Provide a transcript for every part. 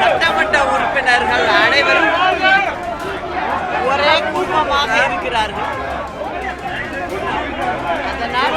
சட்டமன்ற உறுப்பினர்கள் அனைவரும் ஒரே குடும்பமாக இருக்கிறார்கள். அந்த அதனால்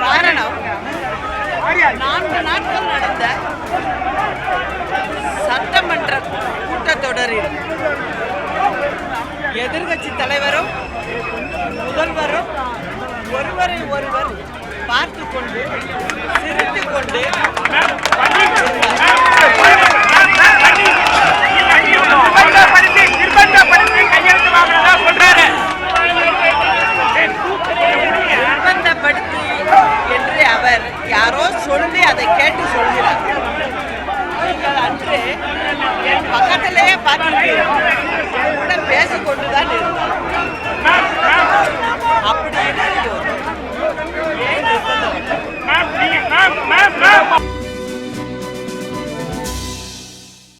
காரணம் நான்கு நாட்கள் நடந்த சட்டமன்ற கூட்டத்தொடரில் எதிர்கட்சி தலைவரும் முதல்வரும் ஒருவரை ஒருவர் பார்த்து கொண்டு கேட்டு சொல்கிறார் அன்று என் பக்கத்திலேயே பார்த்துருக்கிறேன்